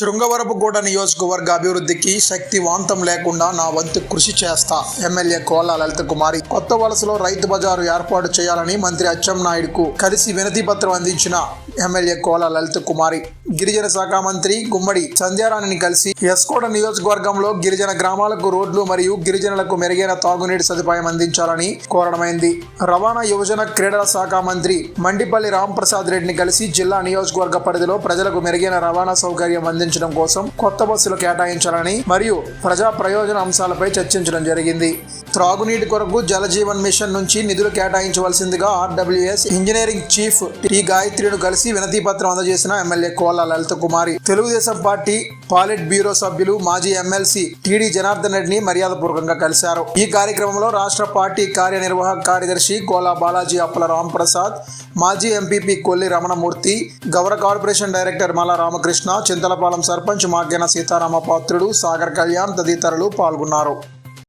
శృంగవరపుగూడ నియోజకవర్గ అభివృద్ధికి శక్తివాంతం లేకుండా నా వంతు కృషి చేస్తా. ఎమ్మెల్యే కోలా లలిత కుమారి కొత్త వలసలో రైతు బజారు ఏర్పాటు చేయాలని మంత్రి అచ్చెన్నాయుడుకు కలిసి వినతి పత్రం అందించిన ఎమ్మెల్యే కోలా లలిత కుమారి. గిరిజన శాఖ మంత్రి గుమ్మడి సంధ్యారాణిని కలిసి ఎస్కోట నియోజకవర్గంలో గిరిజన గ్రామాలకు రోడ్లు మరియు గిరిజనులకు మెరుగైన తాగునీటి సదుపాయం అందించాలని కోరడమైంది. రవాణా యువజన క్రీడల శాఖ మంత్రి మండిపల్లి రాంప్రసాద్ రెడ్డిని కలిసి జిల్లా నియోజకవర్గ పరిధిలో ప్రజలకు మెరుగైన రవాణా సౌకర్యం అందించడం కోసం కొత్త బస్సులు కేటాయించాలని మరియు ప్రజా ప్రయోజన అంశాలపై చర్చించడం జరిగింది. త్రాగునీటి కొరకు జలజీవన్ మిషన్ నుంచి నిధులు కేటాయించవలసిందిగా ఆర్డబ్ల్యూఎస్ ఇంజనీరింగ్ చీఫ్ టి గాయత్రిను కలిసి వినతిపత్రం అందజేసిన MLA Kola Lalitha Kumari. Telugu Desam party politburo సభ్యులు మాజీ ఎమ్మెల్సీ టిడి జనార్దన్ రెడ్డిని మర్యాదపూర్వకంగా కలిశారు. ఈ కార్యక్రమంలో రాష్ట్ర పార్టీ కార్యనిర్వాహక కార్యదర్శి కోలా బాలాజీ అప్పల రాంప్రసాద్ మాజీ ఎంపీపీ కొల్లి రమణమూర్తి గౌర కార్పొరేషన్ డైరెక్టర్ మల రామకృష్ణ చింతలపాలెం సర్పంచ్ మాగ్గెన సీతారామ పాత్రుడు సాగర్ కళ్యాణ్ తదితరులు పాల్గొన్నారు.